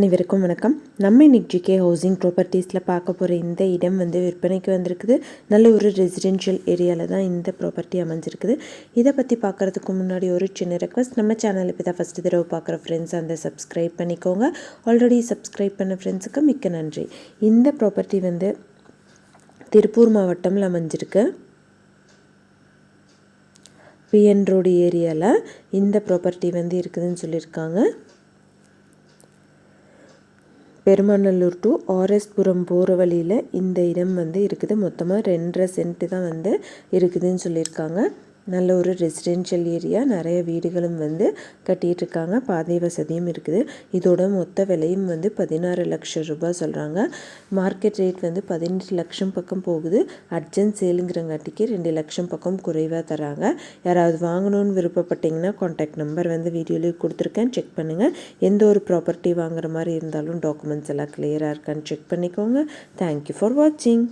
அனைவருக்கும் வணக்கம். நம்ம இன்னைக்கு ஜிகே ஹவுசிங் ப்ராப்பர்ட்டிஸில் பார்க்க போகிற இந்த இடம் வந்து விற்பனைக்கு வந்திருக்குது. நல்ல ஒரு ரெசிடென்ஷியல் ஏரியாவில் தான் இந்த ப்ராப்பர்ட்டி அமைஞ்சிருக்குது. இதை பற்றி பார்க்குறதுக்கு முன்னாடி ஒரு சின்ன ரெக்வஸ்ட் நம்ம சேனல் இப்போ தான் ஃபஸ்ட்டு தடவை பார்க்குற ஃப்ரெண்ட்ஸ் அந்த சப்ஸ்கிரைப் பண்ணிக்கோங்க. ஆல்ரெடி சப்ஸ்கிரைப் பண்ண ஃப்ரெண்ட்ஸுக்கு மிக்க நன்றி. இந்த ப்ராப்பர்ட்டி வந்து திருப்பூர் மாவட்டம்ல அமைஞ்சிருக்கு. பிஎன் ரோடு ஏரியாவில் இந்த ப்ராப்பர்ட்டி வந்து இருக்குதுன்னு சொல்லியிருக்காங்க. பெருமாநல்லூர் டு ஆர்எஸ்புரம் போகிற வழியில் இந்த இடம் வந்து இருக்குது. மொத்தமாக ரெண்டரை சென்ட்டு தான் வந்து இருக்குதுன்னு சொல்லியிருக்காங்க. நல்ல ஒரு ரெசிடென்ஷியல் ஏரியா நிறைய வீடுகளும் வந்து கட்டிகிட்டு இருக்காங்க பாதை வசதியும் இருக்குது. இதோட மொத்த விலையும் வந்து பதினாறு லட்சம் ரூபாய் சொல்கிறாங்க மார்க்கெட் ரேட் வந்து பதினெட்டு லட்சம் பக்கம் போகுது. அர்ஜென்ட் சேலுங்கிறங்காட்டிக்கு ரெண்டு லட்சம் பக்கம் குறைவாக தராங்க. யாராவது வாங்கணும்னு விருப்பப்பட்டிங்கன்னா காண்டாக்ட் நம்பர் வந்து வீடியோலேயே கொடுத்துருக்கேன். செக் பண்ணுங்கள் எந்த ஒரு ப்ராப்பர்ட்டி வாங்குற மாதிரி இருந்தாலும் டாக்குமெண்ட்ஸ் எல்லாம் கிளியராக இருக்கான்னு செக் பண்ணிக்கோங்க. தேங்க்யூ ஃபார் வாட்சிங்